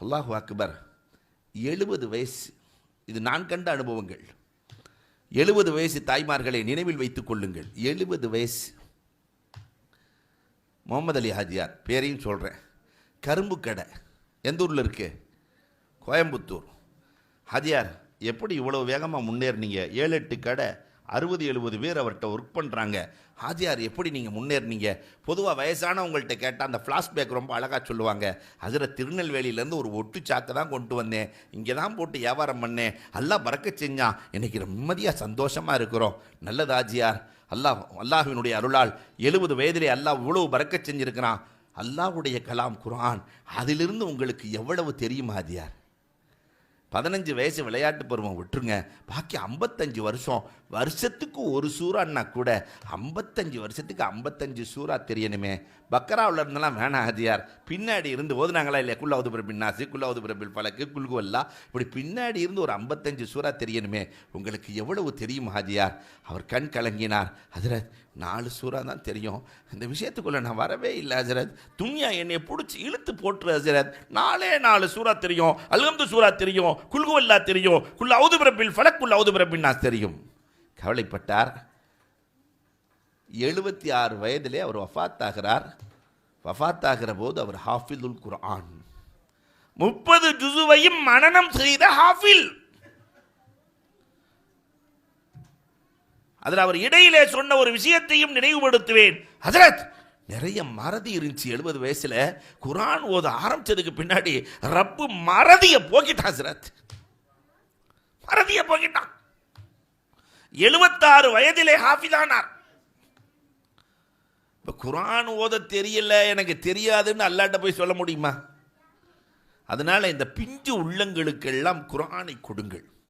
அல்லாஹு அக்பர் எழுபது வயசு. இது நான் கண்ட அனுபவங்கள். எழுபது வயசு தாய்மார்களை நினைவில் வைத்துக் கொள்ளுங்கள். எழுபது வயசு. முகமது அலி ஹாஜியார் பேரையும் சொல்கிறேன் கரும்பு கடை. எந்த ஊரில் இருக்கு? கோயம்புத்தூர். ஹாஜியார் எப்படி இவ்வளோ வேகமாக முன்னேறினீங்க? ஏழு எட்டு கடை. அறுபது எழுபது பேர் அவர்கிட்ட ஒர்க் பண்ணுறாங்க ஹாஜியார் எப்படி நீங்கள் முன்னேறினீங்க? பொதுவாக வயசானவங்கள்ட்ட கேட்டால் அந்த ஃப்ளாஷ்பேக் ரொம்ப அழகாக சொல்லுவாங்க. அதில் திருநெல்வேலியிலேருந்து ஒரு ஒட்டு சாக்கை தான் கொண்டு வந்தேன். இங்கே தான் போட்டு வியாபாரம் பண்ணேன். எல்லாம் பறக்க செஞ்சான். எனக்கு நிம்மதியாக சந்தோஷமாக இருக்கிறோம். நல்லது ஹாஜியார். அல்லாஹ் அல்லாஹினுடைய அருளால் எழுபது வயதிலே அல்லாஹ் இவ்வளவு பறக்க செஞ்சுருக்கிறான். அல்லாஹ்வுடைய கலாம் குர்ஆன். அதிலிருந்து உங்களுக்கு எவ்வளவு தெரியுமா ஹாஜியார்? பதினஞ்சு வயசு விளையாட்டு பருவம் விட்டுருங்க. பாக்கி ஐம்பத்தஞ்சு வருஷம் வருஷத்துக்கு ஒரு சூறான்னா கூட ஐம்பத்தஞ்சு வருஷத்துக்கு ஐம்பத்தஞ்சு சூறா தெரியணுமே. பக்கராவில் இருந்தெல்லாம் வேணாம் ஹதியார் பின்னாடி இருந்து ஓதுனாங்களா இல்லையா? குல்லாவது பிரபின் நாசி குல்லாவது பிரபில் பழக்கு குல்குவல்லா இப்படி பின்னாடி இருந்து ஒரு ஐம்பத்தஞ்சு சூறா தெரியணுமே. உங்களுக்கு எவ்வளவு தெரியும் ஹாஜியார் அவர் கண் கலங்கினார். ஹசரத் நாலு சூறா தான் தெரியும். இந்த விஷயத்துக்குள்ள நான் வரவே இல்லை ஹசரத். துன்யா என்னை பிடிச்சி இழுத்து போட்டுரு ஹசரத். நாலே நாலு சூறா தெரியும். அல்ஹம்து சூறா தெரியும். குல்குவல்லா தெரியும். குல் அவுது பிரபில் ஃபலக் குல் அவுது பிரபின் நாஸ் தெரியும். கவலைப்பட்டார். எழுபத்தி ஆறு வயதிலே அவர் வஃபாத் ஆகிறார் போது அவர் ஹாஃபிதுல் குர்ஆன். முப்பது ஜுசுவையும் மனநம் செய்த ஹாஃபில். அதில் அவர் இடையிலே சொன்ன ஒரு விஷயத்தையும் நினைவுபடுத்துவேன். ஹசரத் நிறைய மறதி இருந்துச்சு எழுபது வயசில். குரான் ஓத ஆரம்பித்ததுக்கு பின்னாடி ரப்பு மறதியை போக்கிட்டான் சிரத். மறதியை போக்கிட்டான். எழுபத்தாறு வயதிலே ஹாஃபிதானார். இப்போ குரான் ஓத தெரியல எனக்கு தெரியாதுன்னு அல்லாட்ட போய் சொல்ல முடியுமா? அதனால் இந்த பிஞ்சு உள்ளங்களுக்கெல்லாம் குரானை கொடுங்கள்.